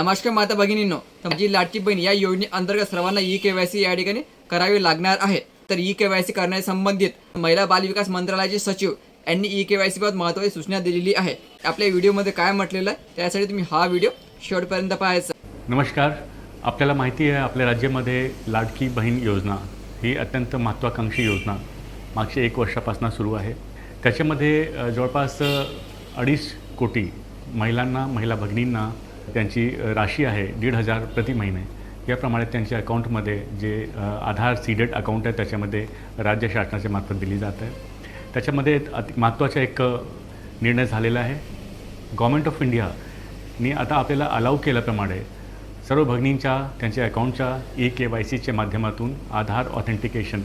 नमस्कार माता भगिनींनो तर लाटची बहीण या योजनेअंतर्गत सर्वांना ई केवायसी या ठिकाणी करावी लागणार आहे. तर ई केवायसी करण्याच्या संबंधित महिला बाल विकास मंत्रालयाचे सचिव यांनी ई केवायसी बाबत महत्त्वाची सूचना दिलेली आहे. आपल्या व्हिडिओमध्ये काय म्हटलेलं आहे त्यासाठी तुम्ही हा व्हिडिओ शेवटपर्यंत पाहायचा. नमस्कार. आपल्याला माहिती आहे आपल्या राज्यामध्ये लाडकी बहीण योजना ही अत्यंत महत्त्वाकांक्षी योजना मागच्या एक वर्षापासून सुरू आहे. त्याच्यामध्ये जवळपास अडीच कोटी महिलांना महिला भगिनींना त्यांची राशी आहे दीड हजार प्रति महिने. याप्रमाणे त्यांच्या अकाउंटमध्ये जे आधार सीडेड अकाउंट आहे त्याच्यामध्ये राज्य शासनाच्या मार्फत दिली जात आहे. त्याच्यामध्ये अति महत्त्वाचा एक निर्णय झालेला आहे. गव्हर्मेंट ऑफ इंडियानी आता आपल्याला अलाव केल्याप्रमाणे सर्व भगिनींच्या त्यांच्या अकाउंटच्या ई के वाय सीच्या माध्यमातून आधार ऑथेंटिकेशन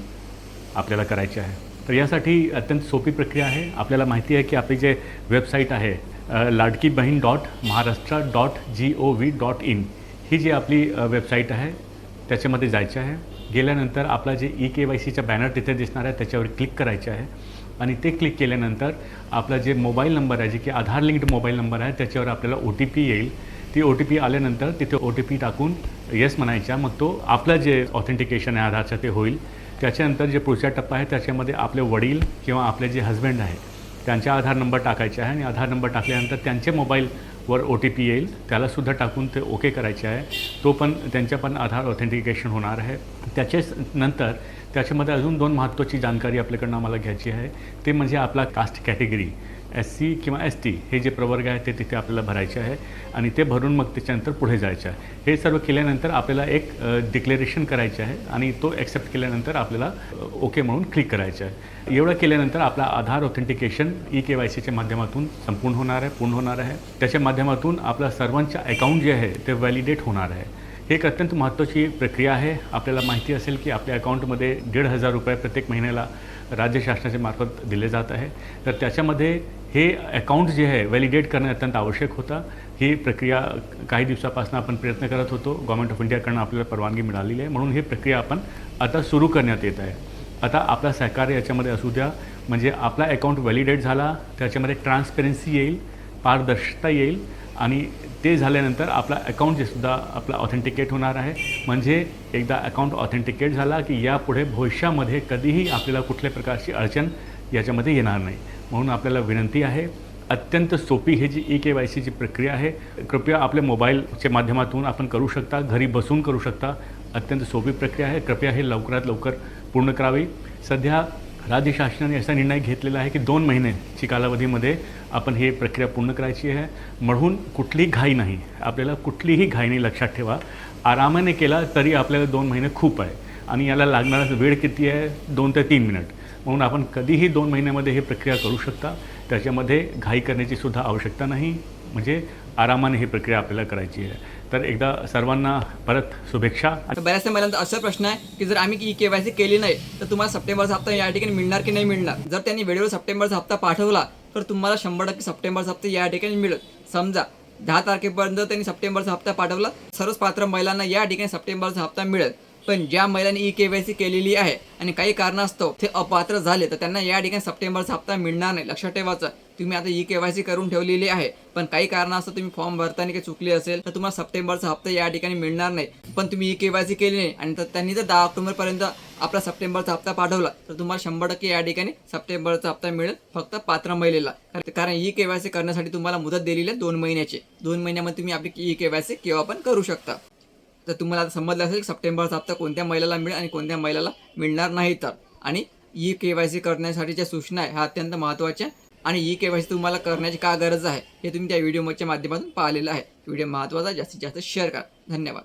आपल्याला करायचे आहे. तर यासाठी अत्यंत सोपी प्रक्रिया आहे. आपल्याला माहिती आहे की आपली जे वेबसाईट आहे Ladki Bahin dot Maharashtra dot G O V dot in ही जी आपली वेबसाईट आहे त्याच्यामध्ये जायचं आहे. गेल्यानंतर आपला जे ई के वाय सीचा बॅनर तिथे दिसणार आहे त्याच्यावर क्लिक करायचे आहे. आणि ते क्लिक केल्यानंतर आपला जे मोबाईल नंबर आहे जे की आधार लिंक्ड मोबाईल नंबर आहे त्याच्यावर आपल्याला ओ टी पी येईल. ती ओ टी पी आल्यानंतर तिथे ओ टी पी टाकून येस म्हणायच्या. मग तो आपलं जे ऑथेंटिकेशन आहे आधारचं ते होईल. त्याच्यानंतर जे पुढचा टप्पा आहे त्याच्यामध्ये आपले वडील किंवा आपले जे हजबंड आहे त्यांचा आधार नंबर टाकायचे आहे आणि आधार नंबर टाकल्यानंतर त्यांच्या मोबाईलवर ओ टी पी येईल. त्यालासुद्धा टाकून ते ओके करायचे आहे. तो पण त्यांच्या पण आधार ऑथेंटिकेशन होणार आहे. त्याच्याच नंतर त्याच्यामध्ये अजून दोन महत्त्वाची जानकारी आपल्याकडनं आम्हाला घ्यायची आहे. ते म्हणजे आपला कास्ट कॅटेगरी एस सी किंवा एस टी हे जे प्रवर्ग आहे ते तिथे आपल्याला भरायचे आहे आणि ते भरून मग त्याच्यानंतर पुढे जायचं आहे. हे सर्व केल्यानंतर आपल्याला एक डिक्लेरेशन करायचे आहे आणि तो ॲक्सेप्ट केल्यानंतर आपल्याला ओके म्हणून क्लिक करायचं आहे. एवढं केल्यानंतर आपला Aadhaar authentication E K Y सीच्या माध्यमातून संपूर्ण होणार आहे पूर्ण होणार आहे. त्याच्या माध्यमातून आपला सर्वांच्या अकाउंट जे आहे ते व्हॅलिडेट होणार आहे. ही एक अत्यंत महत्त्वाची प्रक्रिया आहे. आपल्याला माहिती असेल की आपल्या अकाउंटमध्ये दीड हजार रुपये प्रत्येक महिन्याला राज्य शासनाच्या मार्फत दिले जात आहे. तर त्याच्यामध्ये हे अकाउंट जे आहे व्हॅलिडेट करणे अत्यंत आवश्यक होतं. ही प्रक्रिया काही दिवसापासून आपण प्रयत्न करत होतो. गव्हर्मेंट ऑफ इंडियाकडनं आपल्याला परवानगी मिळालेली आहे. म्हणून ही प्रक्रिया आपण आता सुरू करण्यात येत आहे. आता आपला सहकार्य याच्यामध्ये असू द्या. म्हणजे आपला अकाउंट व्हॅलिडेट झाला त्याच्यामध्ये ट्रान्सपेरन्सी येईल पारदर्शकता येईल आणि ते झाल्यानंतर आपला अकाउंट जे सुद्धा आपला ऑथेंटिकेट होणार आहे. म्हणजे एकदा अकाउंट ऑथेंटिकेट झाला की यापुढे भविष्यामध्ये कधीही आपल्याला कुठल्या प्रकारची अडचण याच्यामध्ये येणार नाही. म्हणून आपल्याला विनंती आहे अत्यंत सोपी ही जी ई के वाय सीची प्रक्रिया आहे कृपया आपल्या मोबाईलच्या माध्यमातून आपण करू शकता घरी बसून करू शकता. अत्यंत सोपी प्रक्रिया आहे. कृपया हे लवकरात लवकर पूर्ण करावी. सध्या राज्य शासनाने असा निर्णय घेतलेला आहे की दोन महिन्याची कालावधीमध्ये आपण ही प्रक्रिया पूर्ण करायची आहे. म्हणून कुठलीही घाई नाही. आपल्याला कुठलीही घाई नाही लक्षात ठेवा. आरामाने केला तरी आपल्याला दोन महिने खूप आहे. आणि याला लागणारा वेळ किती आहे? दोन ते तीन मिनिट. म्हणून आपण कधीही दोन महिन्यामध्ये ही प्रक्रिया करू शकता. त्याच्यामध्ये घाई करण्याची सुद्धा आवश्यकता नाही. म्हणजे आरामाने ही प्रक्रिया आपल्याला करायची आहे. तर एकदा सर्वांना परत शुभेच्छा. बऱ्याचशा महिलांचा असा प्रश्न आहे की जर आम्ही ई केवायसी केली नाही तर तुम्हाला सप्टेंबरचा हप्ता या ठिकाणी मिळणार की नाही मिळणार? जर त्यांनी वेळेवर सप्टेंबरचा हप्ता पाठवला तर तुम्हाला शंभर टक्के सप्टेंबरचा हप्ता या ठिकाणी मिळेल. समजा दहा तारखेपर्यंत त्यांनी सप्टेंबरचा हप्ता पाठवला सर्वच पात्र महिलांना या ठिकाणी सप्टेंबरचा हप्ता मिळेल. पण ज्या महिलांनी ई केवायसी केलेली आहे आणि काही कारणास्तव ते अपात्र झाले तर त्यांना या ठिकाणी सप्टेंबरचा हप्ता मिळणार नाही. लक्षात ठेवायचं तुम्ही आता ई केवायसी करून ठेवलेली आहे पण काही कारणास्तव तुम्ही फॉर्म भरताना काही चुकली असेल तर तुम्हाला सप्टेंबरचा हप्ता या ठिकाणी मिळणार नाही. पण तुम्ही ई केवायसी केली नाही आणि तर त्यांनी जर दहा ऑक्टोबर पर्यंत आपला सप्टेंबरचा हप्ता पाठवला तर तुम्हाला शंभर टक्के या ठिकाणी सप्टेंबरचा हप्ता मिळेल फक्त पात्र महिलेला. कारण ई केवायसी करण्यासाठी तुम्हाला मुदत दिलेली आहे दोन महिन्याची. दोन महिन्यामध्ये तुम्ही आपली ई केवायसी केव्हा पण करू शकता. तर तुम्हाला आता समजलं असेल की सप्टेंबरचा हप्ता कोणत्या महिलाला मिळेल आणि कोणत्या महिलाला मिळणार नाही तर. आणि ई के वाय सी करण्यासाठीच्या सूचना आहे ह्या अत्यंत महत्त्वाच्या आणि ई के वाय सी तुम्हाला करण्याची का गरज आहे हे तुम्ही त्या व्हिडिओच्या माध्यमातून पाहिलेलं आहे. व्हिडिओ महत्त्वाचा जास्तीत जास्त शेअर करा. धन्यवाद.